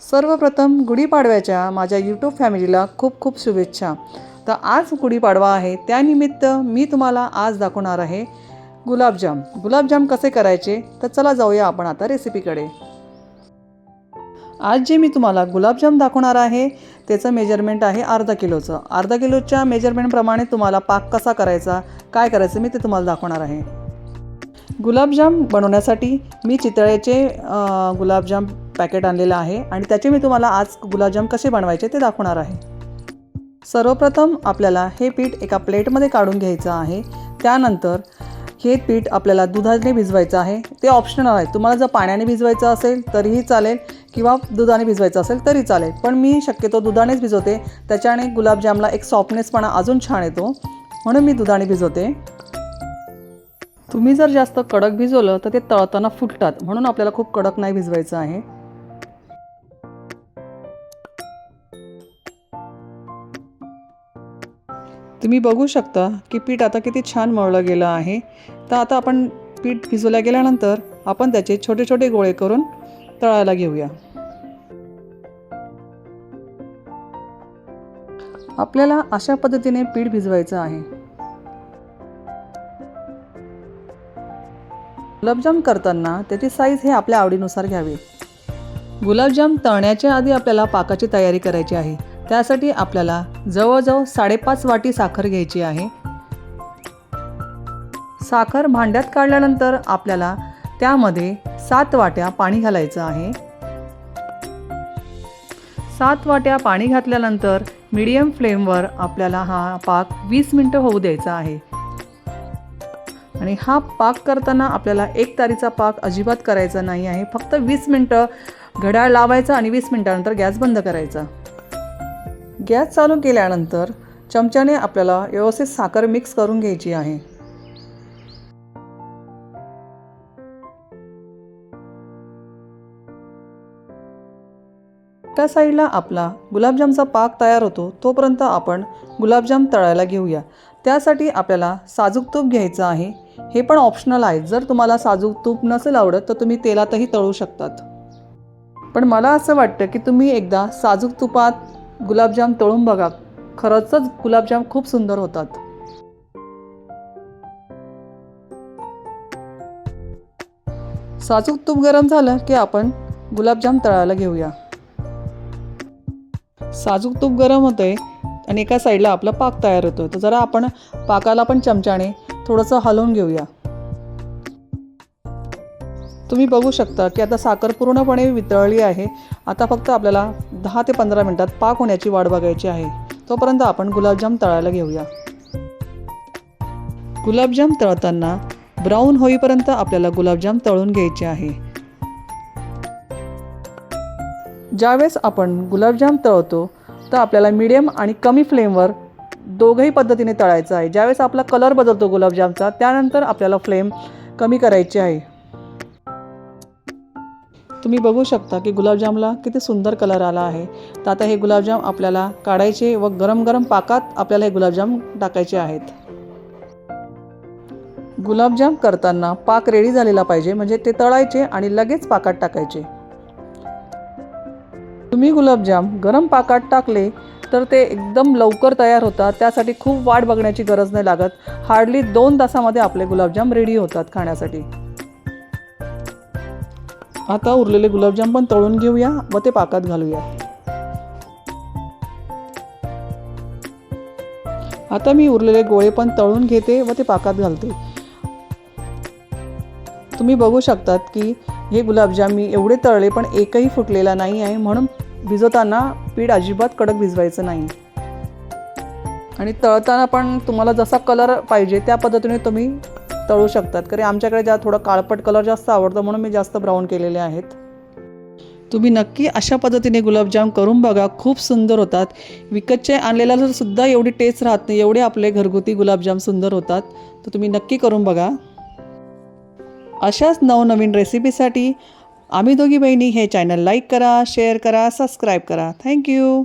सर्वप्रथम गुढीपाडव्याच्या माझ्या यूट्यूब फॅमिलीला खूप खूप शुभेच्छा. तर आज गुढीपाडवा आहे. त्यानिमित्त मी तुम्हाला आज दाखवणार आहे गुलाबजाम. गुलाबजाम कसे करायचे? तर चला जाऊया आपण आता रेसिपीकडे आज जे मी तुम्हाला गुलाबजाम दाखवणार आहे त्याचं मेजरमेंट आहे अर्धा किलोचं. अर्धा किलोच्या मेजरमेंटप्रमाणे तुम्हाला पाक कसा करायचा काय करायचं मी ते तुम्हाला दाखवणार आहे. गुलाबजाम बनवण्यासाठी मी चितळ्याचे गुलाबजाम पॅकेट आणलेलं आहे आणि त्याचे मी तुम्हाला आज गुलाबजाम कसे बनवायचे ते दाखवणार आहे. सर्वप्रथम आपल्याला हे पीठ एका प्लेटमध्ये काढून घ्यायचं आहे. त्यानंतर हे पीठ आपल्याला दुधाने भिजवायचं आहे. ते ऑप्शनल आहे. तुम्हाला जर पाण्याने भिजवायचं असेल तरीही चालेल किंवा दुधाने भिजवायचं असेल तरी चालेल. पण मी शक्यतो दुधानेच भिजवते. त्याच्याने गुलाबजामला एक सॉफ्टनेसपणा अजून छान येतो. म्हणून मी दुधाने भिजवते. तुम्ही जर जास्त कडक भिजवलं तर ते तळताना फुटतात. म्हणून आपल्याला खूप कडक नाही भिजवायचं आहे. तुम्ही बघू शकता की पीठ आता किती छान मळलं गेलं आहे. तर आता आपण पीठ भिजवल्या गेल्यानंतर आपण त्याचे छोटे छोटे गोळे करून तळायला घेऊया. आपल्याला अशा पद्धतीने पीठ भिजवायचं आहे. गुलाबजाम करताना त्याची साईज हे आपल्या आवडीनुसार घ्यावी. गुलाबजाम तळण्याच्या आधी आपल्याला पाकाची तयारी करायची आहे. त्यासाठी आपल्याला जवळजवळ साडेपाच वाटी साखर घ्यायची आहे. साखर भांड्यात काढल्यानंतर आपल्याला त्यामध्ये सात वाट्या पाणी घालायचं आहे. सात वाट्या पाणी घातल्यानंतर मीडियम फ्लेमवर आपल्याला हा पाक वीस मिनटं होऊ द्यायचा आहे. आणि हा पाक करताना आपल्याला एक तारीचा पाक अजिबात करायचा नाही आहे. फक्त वीस मिनटं घड्याळ लावायचा आणि वीस मिनटानंतर गॅस बंद करायचा. गॅस चालू केल्यानंतर चमच्याने आपल्याला व्यवस्थित साखर मिक्स करून घ्यायची आहे. त्या साईडला आपला गुलाबजामचा पाक तयार होतो तोपर्यंत आपण गुलाबजाम तळायला घेऊया. त्यासाठी आपल्याला साजूक तूप घ्यायचं आहे. हे पण ऑप्शनल आहे. जर तुम्हाला साजूक तूप नसेल आवडत तर तुम्ही तेलातही तळू शकतात. पण मला असं वाटतं की तुम्ही एकदा साजूक तुपात गुलाबजाम तळून बघा. खरंचच गुलाबजाम खूप सुंदर होतात. साजूक तूप गरम झालं की आपण गुलाबजाम तळायला घेऊया. साजूक तूप गरम होतंय आणि एका साईडला आपला पाक तयार होतो तर जरा आपण पाकाला पण चमच्याने थोडंसं हलवून घेऊया. तुम्ही बघू शकता की आता साखर पूर्णपणे वितळली आहे. आता फक्त आपल्याला दहा ते पंधरा मिनटात पाक होण्याची वाट बघायची आहे. तोपर्यंत आपण गुलाबजाम तळायला घेऊया. गुलाबजाम तळताना ब्राऊन होईपर्यंत आपल्याला गुलाबजाम तळून घ्यायचे आहे. ज्यावेळेस आपण गुलाबजाम तळतो तर आपल्याला मीडियम आणि कमी फ्लेमवर दोघंही पद्धतीने तळायचं आहे. ज्यावेळेस आपला कलर बदलतो गुलाबजामचा त्यानंतर आपल्याला फ्लेम कमी करायची आहे. तुम्ही बघू शकता की गुलाबजामला किती सुंदर कलर आला आहे. तर आता हे गुलाबजाम आपल्याला काढायचे व गरम गरम पाकात आपल्याला हे गुलाबजाम टाकायचे आहेत. गुलाबजाम करताना पाक रेडी झालेला पाहिजे म्हणजे ते तळायचे आणि लगेच पाकात टाकायचे. तुम्ही गुलाबजाम गरम पाकात टाकले तर ते एकदम लवकर तयार होतात त्यासाठी खूप वाट बघण्याची गरज नाही लागत. हार्डली दोन तासामध्ये आपले गुलाबजाम रेडी होतात खाण्यासाठी. आता उरलेले गुलाबजाम पण तळून घेऊया व ते पाकात घालूया. आता मी उरलेले गोळे पण तळून घेते व ते पाकात घालते. तुम्ही बघू शकतात की हे गुलाबजाम मी एवढे तळले पण एकही फुटलेला नाही आहे म्हणून भिजवताना पीठ अजिबात कडक भिजवायचं नाही. आणि तळताना पण तुम्हाला जसा कलर पाहिजे त्या पद्धतीने तुम्ही तळू शकतात. कारण आमच्याकडे ज्या थोडं काळपट कलर जास्त आवडतं म्हणून मी जास्त ब्राऊन केलेले आहेत. तुम्ही नक्की अशा पद्धतीने गुलाबजाम करून बघा. खूप सुंदर होतात. विकतचे आणलेला जर सुद्धा एवढी टेस्ट राहत नाही. एवढे आपले घरगुती गुलाबजाम सुंदर होतात. तर तुम्ही नक्की करून बघा. अशाच नवनवीन रेसिपीसाठी आम्ही दोघी बहिणी हे चॅनल लाईक करा शेअर करा सबस्क्राईब करा. Thank you